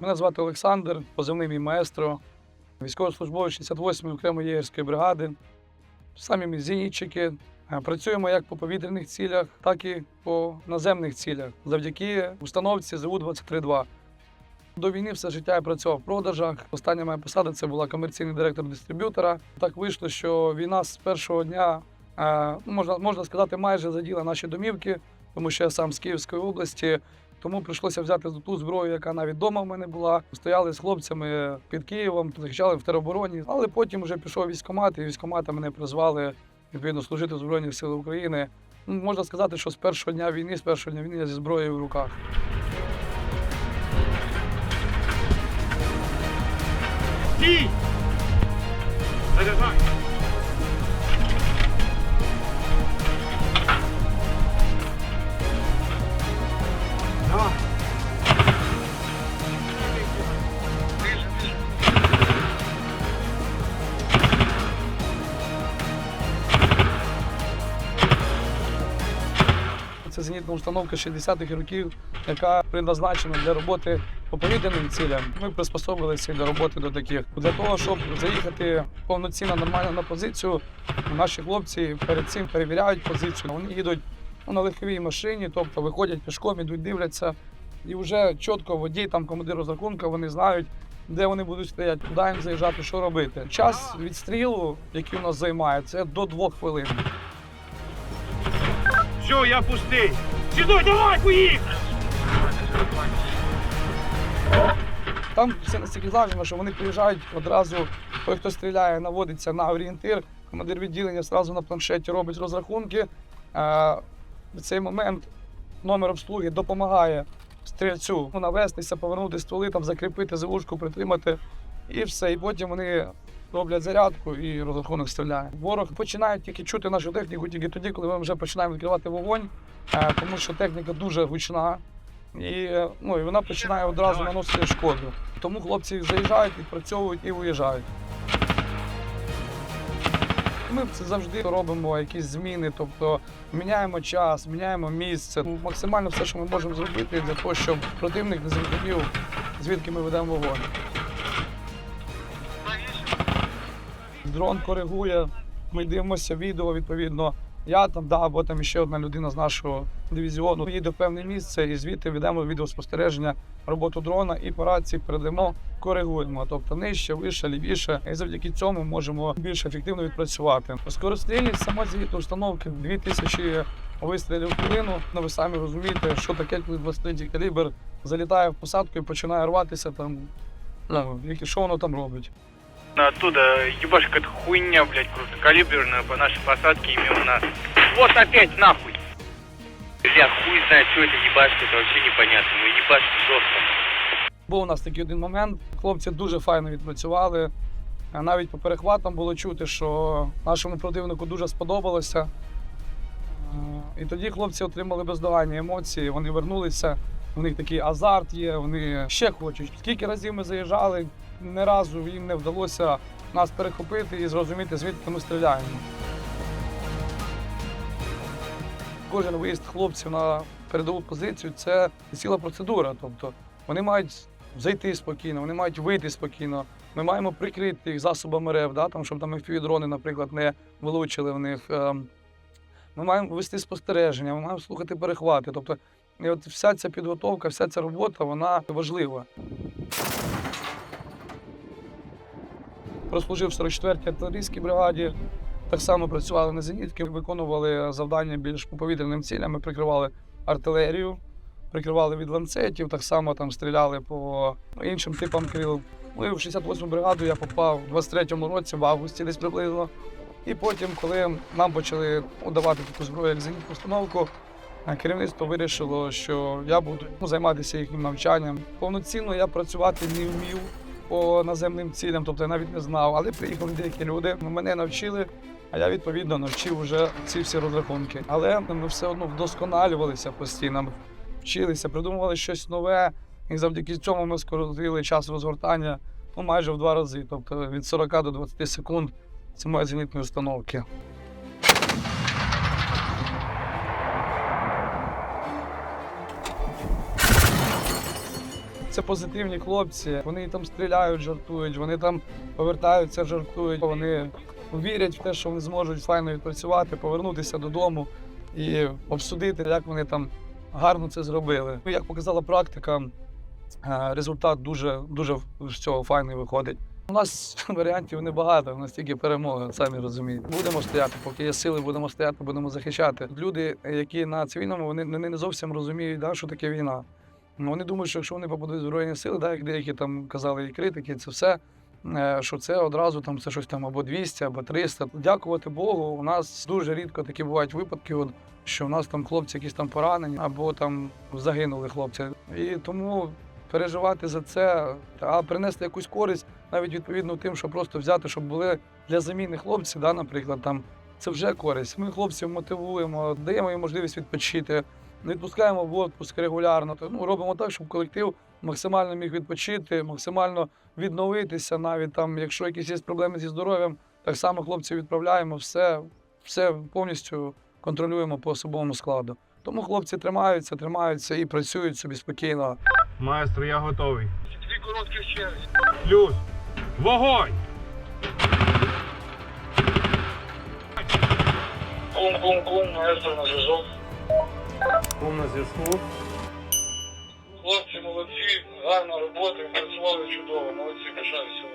Мене звати Олександр, позивний мій маестро, військовослужбовець 68-ї окремої єгерської бригади. Самі ми зенітчики. Е, Працюємо як по повітряних цілях, так і по наземних цілях завдяки установці ЗУ-23-2. До війни все життя я працював в продажах. Остання моя посада це була комерційний директор дистриб'ютора. Так вийшло, що війна з першого дня, е, ну, можна, можна сказати, майже заділа наші домівки, тому що я сам з Київської області. Тому прийшлося взяти ту зброю, яка навіть вдома в мене була. Стояли з хлопцями під Києвом, захищали в теробороні. Але потім вже пішов військкомат, і військкомата мене призвали відповідно служити в Збройних сил України. Ну, можна сказати, що з першого дня війни, з першого дня війни я зі зброєю в руках. Стій! Це зенітна установка 60-х років, яка предназначена для роботи по повітряним цілям. Ми приспособилися до роботи до таких. Для того, щоб заїхати повноцінно нормально на позицію, наші хлопці перед цим перевіряють позицію. Вони їдуть на легковій машині, тобто виходять пішком, ідуть, дивляться. І вже чітко водій, там командир розрахунку, вони знають, де вони будуть стояти, куди їм заїжджати, що робити. Час відстрілу, який у нас займає, це до двох хвилин. Все, я пустий! Сідой, давай, поїхали! Там злажено, що вони приїжджають одразу, той, хто стріляє, наводиться на орієнтир, командир відділення одразу на планшеті робить розрахунки. Е, В цей момент номер обслуги допомагає стрільцю навестися, повернути стволи, там, закріпити завушку, притримати і все. І потім вони роблять зарядку і розрахунок стріляє. Ворог починає тільки чути нашу техніку тільки тоді, коли ми вже починаємо відкривати вогонь, е, тому що техніка дуже гучна. І, е, ну, і вона починає одразу наносити шкоду. Тому хлопці заїжджають, відпрацьовують і виїжджають. Ми це завжди робимо якісь зміни, тобто міняємо час, міняємо місце. Ну, Максимально все, що ми можемо зробити для того, щоб противник не зрозумів, звідки ми ведемо вогонь. Дрон коригує, ми дивимося відео, відповідно. Я там, да, або там ще одна людина з нашого дивізіону їде в певне місце і звідти ведемо відеоспостереження роботу дрона і по рації передаємо, коригуємо, тобто нижче, вище, лівіше. І завдяки цьому можемо більш ефективно відпрацювати. Скорострільність самої звітної установки 2000 вистрілів в хвилину. Ну ви самі розумієте, що таке, коли 23 калібр залітає в посадку і починає рватися там. Ну, що воно там робить? Оттуда ебашь какая-то хуйня, блядь, крупнокалиберная по нашей посадке именно нас. Вот опять нахуй! Я хуй знает, что это ебашит, это вообще непонятно. Ну ебашит жестко. Був у нас такий один момент. Хлопці дуже файно відпрацювали. Навіть по перехватам було чути, що нашому противнику дуже сподобалося. Е, І тоді хлопці отримали бездоганні емоції. Вони вернулися. У них такий азарт є, вони ще хочуть. Скільки разів ми заїжджали, ні разу їм не вдалося нас перехопити і зрозуміти, звідки ми стріляємо. Кожен виїзд хлопців на передову позицію це ціла процедура. Тобто вони мають зайти спокійно, вони мають вийти спокійно. Ми маємо прикрити їх засобами РЕВ, да, там, щоб там FPV-дрони, наприклад, не вилучили в них. Ем, Ми маємо вести спостереження, ми маємо слухати перехвати. Тобто, і от вся ця підготовка, вся ця робота, вона важлива. Прослужив в 44-й артилерійській бригаді. Так само працювали на зенітки, виконували завдання більш по повітряним цілям. Ми прикривали артилерію, прикривали від ланцетів, так само там стріляли по іншим типам крил. Ну в 68-му бригаду я попав у 23-му році, в августі десь приблизно. І потім, коли нам почали ну, давати таку зброю, як зенітну установку, керівництво вирішило, що я буду займатися їхнім навчанням. Повноцінно я працювати не вмів по наземним цілям, тобто я навіть не знав. Але приїхали деякі люди, мене навчили, а я відповідно навчив вже ці всі розрахунки. Але ми все одно вдосконалювалися постійно, вчилися, придумували щось нове, і завдяки цьому ми скоротили час розгортання ну, майже в два рази, тобто від 40 до 20 секунд самої зенітної установки. Це позитивні хлопці. Вони там стріляють, жартують, вони там повертаються, жартують. Вони вірять в те, що вони зможуть файно відпрацювати, повернутися додому і обсудити, як вони там гарно це зробили. Ну, Як показала практика, е, результат дуже дуже з цього файний виходить. У нас варіантів небагато, у нас тільки перемога, самі розумієте. Будемо стояти, поки є сили, будемо стояти, будемо захищати. Люди, які на цивільному, вони, не зовсім розуміють, да, що таке війна. Ну, Вони думають, що якщо вони попадуть в Збройні сили, да, як деякі там казали і критики, це все, е, що це одразу там це щось там або 200, або 300. Дякувати Богу, у нас дуже рідко такі бувають випадки, от, що у нас там хлопці якісь там поранені, або там загинули хлопці. І тому переживати за це, а принести якусь користь, навіть відповідно тим, що просто взяти, щоб були для заміни хлопці, да, наприклад, там це вже користь. Ми хлопців мотивуємо, даємо їм можливість відпочити, не відпускаємо в отпуск регулярно. То, ну, робимо так, щоб колектив максимально міг відпочити, максимально відновитися. Навіть там, якщо якісь є проблеми зі здоров'ям, так само хлопців відправляємо, все, все повністю контролюємо по особовому складу. Тому хлопці тримаються, тримаються і працюють собі спокійно. Маестро, я готовий. Дві короткі черги. Плюс. Вогонь! Кум-кум-кум, маестро на зв'язок. Кум на зв'язку. Хлопці молодці, гарна робота, працювали чудово, молодці, пишаюся.